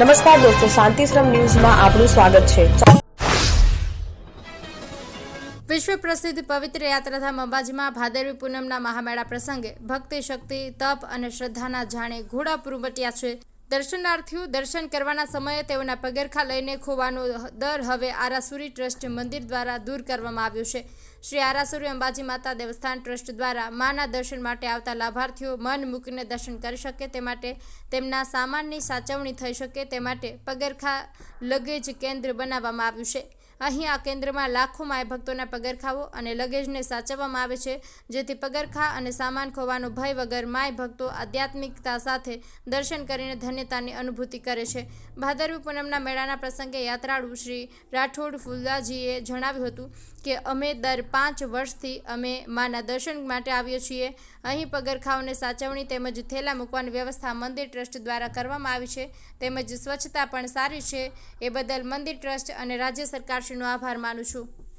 નમસ્કાર દોસ્તો, શાંતિશ્રમ ન્યૂઝમાં આપનું સ્વાગત છે. વિશ્વ પ્રસિદ્ધ પવિત્ર યાત્રાધામ અંબાજીમાં ભાદરવી પૂનમના મહામેળા પ્રસંગે ભક્તિ, શક્તિ, તપ અને શ્રદ્ધાના જાણે ઘોડા પુરવટ્યા છે. દર્શનાર્થીઓ દર્શન કરવાના સમયે તેઓના પગરખા લઈને ખોવાનો દર હવે આરાસુરી ટ્રસ્ટ મંદિર દ્વારા દૂર કરવામાં આવ્યો છે. શ્રી આરાસુરી અંબાજી માતા દેવસ્થાન ટ્રસ્ટ દ્વારા માના દર્શન માટે આવતા લાભાર્થીઓ મન મૂકીને દર્શન કરી શકે તે માટે તેમના સામાનની સાચવણી થઈ શકે તે માટે પગરખા લગેજ કેન્દ્ર બનાવવામાં આવ્યું છે. અહીં આ કેન્દ્રમાં લાખો માય ભક્તોના પગરખાઓ અને લગેજને સાચવવામાં આવે છે, જેથી પગરખા અને સામાન ખોવાનો ભય વગર માય ભક્તો આધ્યાત્મિકતા સાથે દર્શન કરીને ધન્યતાની અનુભૂતિ કરે છે. ભાદરવી પૂનમના મેળાના પ્રસંગે યાત્રાળુ શ્રી રાઠોડ ફુલ્લાજીએ જણાવ્યું હતું કે અમે દર પાંચ વર્ષથી અમે માના દર્શન માટે આવીએ છીએ. અહીં પગરખાઓને સાચવણી તેમજ થેલા મૂકવાની વ્યવસ્થા મંદિર ટ્રસ્ટ દ્વારા કરવામાં આવી છે. તેમજ સ્વચ્છતા પણ સારી છે. એ બદલ મંદિર ટ્રસ્ટ અને રાજ્ય સરકારશ્રીનો આભાર માનું છું.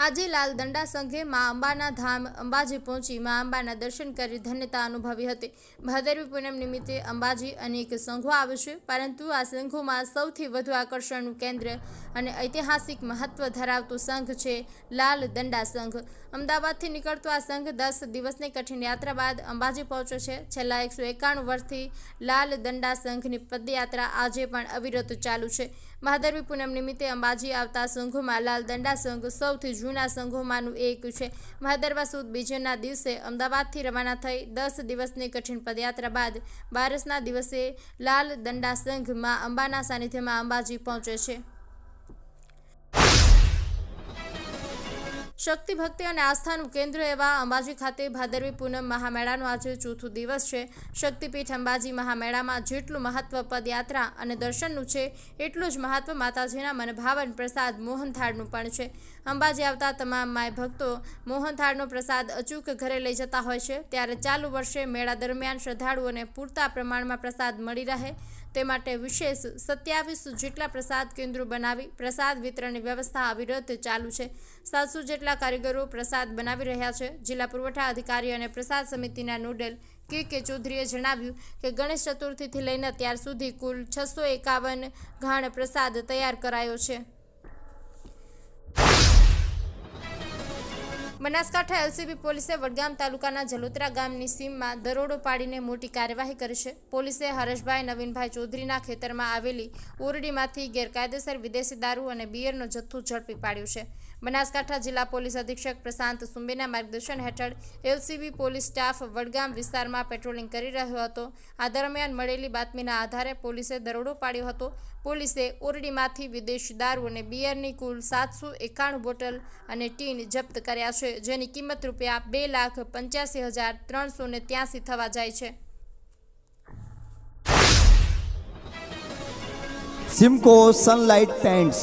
આજે લાલ દંડા સંઘે મા અંબાના ધામ અંબાજી પહોંચી મા અંબાના દર્શન કરી ધન્યતા અનુભવી હતી. ભાદરવી પૂનમ નિમિત્તે અંબાજી અનેક સંઘો આવે છે, પરંતુ આ સંઘોમાં સૌથી વધુ આકર્ષણનું કેન્દ્ર અને ઐતિહાસિક મહત્વ ધરાવતું સંઘ છે લાલ દંડા સંઘ. અમદાવાદથી નીકળતો આ સંઘ દસ દિવસની કઠિન યાત્રા બાદ અંબાજી પહોંચ્યો છે. છેલ્લા એકસો એકાણું વર્ષથી લાલ દંડા સંઘની પદયાત્રા આજે પણ અવિરત ચાલુ છે. ભાદરવી પૂનમ નિમિત્તે અંબાજી આવતા સંઘોમાં લાલ દંડા સંઘ સૌથી જૂના સંઘોમાંનું એક છે. ભાદરવા સુદ બીજના દિવસે અમદાવાદથી રવાના થઈ દસ દિવસની કઠિન પદયાત્રા બાદ બારસના દિવસે લાલ દંડા સંઘમાં અંબાના સાનિધ્યમાં અંબાજી પહોંચે છે. શક્તિ, ભક્તિ અને આસ્થાનું કેન્દ્ર એવા અંબાજી ખાતે ભાદરવી પૂનમ મહામેળાનો આજે ચોથો દિવસ છે. શક્તિપીઠ અંબાજી મહામેળામાં જેટલું મહત્વ પદયાત્રા અને દર્શનનું છે, એટલું જ મહત્વ માતાજીના મનભાવન પ્રસાદ મોહનથાળનું પણ છે. અંબાજી આવતા તમામ માય ભક્તો મોહનથાળનો પ્રસાદ અચૂક ઘરે લઈ જતા હોય છે. ત્યારે ચાલુ વર્ષે મેળા દરમિયાન શ્રદ્ધાળુઓને પૂરતા પ્રમાણમાં પ્રસાદ મળી રહે. તે માટે વિશેષ સત્યાવીસ જેટલા પ્રસાદ કેન્દ્રો બનાવી પ્રસાદ વિતરણની વ્યવસ્થા અવિરત ચાલુ છે. સાતસો જેટલા કારીગરો પ્રસાદ બનાવી રહ્યા છે. જિલ્લા પુરવઠા અધિકારી અને પ્રસાદ સમિતિના નોડલ કે કે ચૌધરીએ જણાવ્યું કે ગણેશ ચતુર્થીથી લઈને અત્યાર સુધી કુલ છસો એકાવન ઘાણ પ્રસાદ તૈયાર કરાયો છે. બનાસકાંઠા એલસીબી પોલીસે વડગામ તાલુકાના જલોત્રા ગામની સીમમાં દરોડો પાડીને મોટી કાર્યવાહી કરી છે. પોલીસે હરેશભાઈ નવીનભાઈ ચૌધરીના ખેતરમાં આવેલી ઓરડીમાંથી ગેરકાયદેસર વિદેશી દારૂ અને બિયરનો જથ્થો ઝડપી પાડ્યો છે. બનાસકાંઠા જિલ્લા પોલીસ અધિક્ષક પ્રશાંત સુંબેના માર્ગદર્શન હેઠળ એલસીબી પોલીસ સ્ટાફ વડગામ વિસ્તારમાં પેટ્રોલિંગ કરી રહ્યો હતો. આ દરમિયાન મળેલી બાતમીના આધારે પોલીસે દરોડો પાડ્યો હતો. પોલીસે ઓરડીમાંથી વિદેશી દારૂ અને બિયરની કુલ સાતસો એકાણું બોટલ અને ટીન જપ્ત કર્યા છે, જેની કિંમત રૂપિયા બે લાખ પંચ્યાસી હજાર ત્રણસો ને ત્યાસી થવા જાય છે. Simco sunlight paints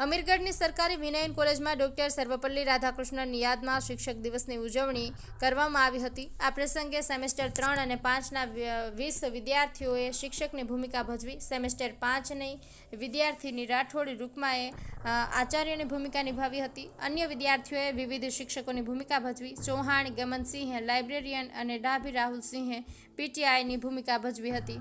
અમીરગઢની સરકારી વિનયન કોલેજમાં ડોક્ટર સર્વપલ્લી રાધાકૃષ્ણની યાદમાં શિક્ષક દિવસની ઉજવણી કરવામાં આવી હતી. આ પ્રસંગે સેમેસ્ટર ત્રણ અને પાંચના વીસ વિદ્યાર્થીઓએ શિક્ષકની ભૂમિકા ભજવી સેમેસ્ટર પાંચની વિદ્યાર્થીની રાઠોડ રૂકમાએ આચાર્યની ભૂમિકા નિભાવી હતી. અન્ય વિદ્યાર્થીઓએ વિવિધ શિક્ષકોની ભૂમિકા ભજવી ચૌહાણ, ગમનસિંહે, લાઇબ્રેરિયન અને ડાભી રાહુલસિંહે પીટીઆઈની ભૂમિકા ભજવી હતી.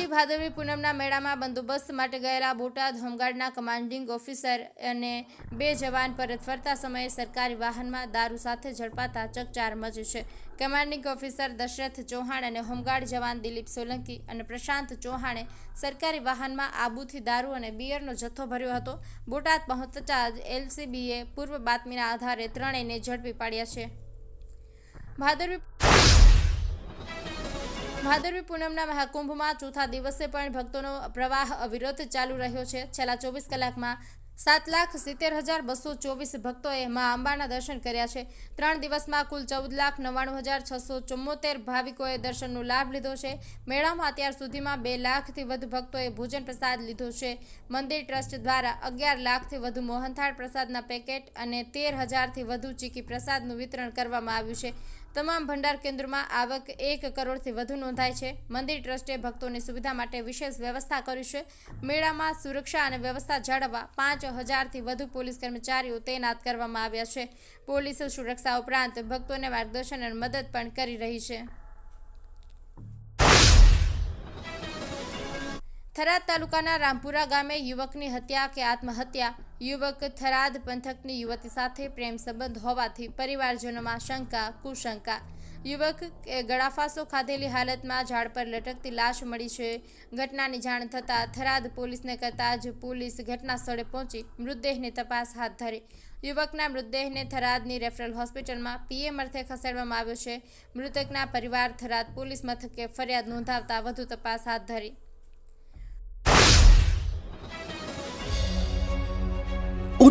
હજી ભાદરવી પૂનમના મેળામાં બંદોબસ્ત માટે ગયેલા બોટાદ હોમગાર્ડના કમાન્ડિંગ ઓફિસર અને બે જવાન પરત ફરતા સમયે સરકારી વાહનમાં દારૂ સાથે ઝડપાતા ચકચાર મચી છે. કમાન્ડિંગ ઓફિસર દશરથ ચૌહાણ અને હોમગાર્ડ જવાન દિલીપ સોલંકી અને પ્રશાંત ચૌહાણે સરકારી વાહનમાં આબુથી દારૂ અને બિયરનો જથ્થો ભર્યો હતો. બોટાદ પહોંચતા જ એલસીબીએ પૂર્વ બાતમીના આધારે ત્રણેયને ઝડપી પાડ્યા છે. ભાદરવી ભાદરવી પૂનમના મહાકુંભમાં ચોથા દિવસે પણ ભક્તોનો પ્રવાહ અવિરત ચાલુ રહ્યો છે. છેલ્લા ચોવીસ કલાકમાં સાત લાખ સિત્તેર હજાર બસો ચોવીસ ભક્તોએ મા અંબાના દર્શન કર્યા છે. ત્રણ દિવસમાં કુલ ચૌદ લાખ નવ્વાણું હજાર છસો ચુમ્મોતેર ભાવિકોએ દર્શનનો લાભ લીધો છે. મેળામાં અત્યાર સુધીમાં બે લાખથી વધુ ભક્તોએ ભોજન પ્રસાદ લીધો છે. મંદિર ટ્રસ્ટ દ્વારા અગિયાર લાખથી વધુ મોહનથાળ પ્રસાદના પેકેટ અને તેર હજારથી વધુ ચીકી પ્રસાદનું વિતરણ કરવામાં આવ્યું છે. તમામ ભંડાર કેન્દ્રોમાં આવક એક કરોડથી વધુ નોંધાય છે. મંદિર ટ્રસ્ટે ભક્તોની સુવિધા માટે વિશેષ વ્યવસ્થા કરી છે. મેળામાં સુરક્ષા અને વ્યવસ્થા જાળવવા પાંચ હજારથી વધુ પોલીસ કર્મચારીઓ તૈનાત કરવામાં આવ્યા છે. પોલીસ સુરક્ષા ઉપરાંત ભક્તોને માર્ગદર્શન અને મદદ પણ કરી રહી છે. થરાદ તાલુકાના રામપુરા ગામે યુવકની હત્યા કે આત્મહત્યા, યુવક થરાદ પંથકની યુવતી સાથે પ્રેમ સંબંધ હોવાથી પરિવારજનોમાં શંકા, કુશંકા. યુવક ગળાફાંસો ખાધેલી હાલતમાં ઝાડ પર લટકતી લાશ મળી છે. ઘટનાની જાણ થતાં થરાદ પોલીસને કરતાં જ પોલીસ ઘટના સ્થળે પહોંચી મૃતદેહની તપાસ હાથ ધરી. યુવકના મૃતદેહને થરાદની રેફરલ હોસ્પિટલમાં પીએમ અર્થે ખસેડવામાં આવ્યો છે. મૃતકના પરિવાર થરાદ પોલીસ મથકે ફરિયાદ નોંધાવતા વધુ તપાસ હાથ ધરી.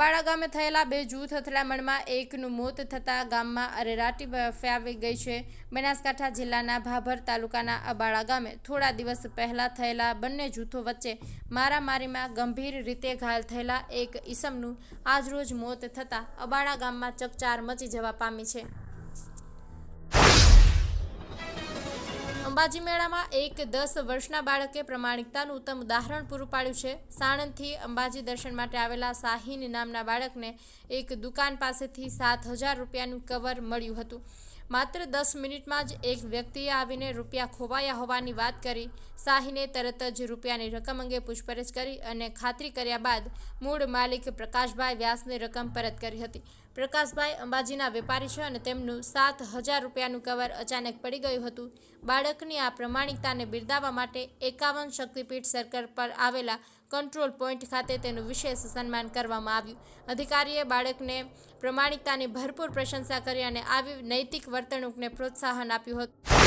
અબાડા ગામે થયેલા બે જૂથ અથડામણમાં એકનું મોત થતાં ગામમાં અરેરાટી ફેલાવી ગઈ છે. બનાસકાંઠા જિલ્લાના ભાભર તાલુકાના અબાડા ગામે થોડા દિવસ પહેલાં થયેલા બંને જૂથો વચ્ચે મારામારીમાં ગંભીર રીતે ઘાયલ થયેલા એક ઈસમનું આજરોજ મોત થતાં અબાડા ગામમાં ચકચાર મચી જવા પામી છે. અંબાજી મેળામાં એક દસ વર્ષના બાળકે પ્રમાણિકતાનું ઉત્તમ ઉદાહરણ પૂરું પાડ્યું છે. સાણંદથી અંબાજી દર્શન માટે આવેલા શાહીન નામના બાળકને એક દુકાન પાસેથી સાત હજાર રૂપિયાનું કવર મળ્યું હતું. માત્ર દસ મિનિટમાં જ એક વ્યક્તિએ આવીને રૂપિયા ખોવાયા હોવાની વાત કરી. શાહીને તરત જ રૂપિયાની રકમ અંગે પૂછપરછ કરી અને ખાતરી કર્યા બાદ મૂળ માલિક પ્રકાશભાઈ વ્યાસને રકમ પરત કરી હતી. પ્રકાશભાઈ અંબાજીના વેપારી છે અને તેમનું સાત હજાર રૂપિયાનું કવર અચાનક પડી ગયું હતું. બાળકની આ પ્રમાણિકતાને બિરદાવવા માટે એકાવન શક્તિપીઠ સર્કલ પર આવેલા કંટ્રોલ પોઈન્ટ ખાતે તેનું વિશેષ સન્માન કરવામાં આવ્યું. અધિકારીએ બાળકને પ્રમાણિકતાની ભરપૂર પ્રશંસા કરી અને આવી નૈતિક વર્તણૂકને પ્રોત્સાહન આપ્યું હતું.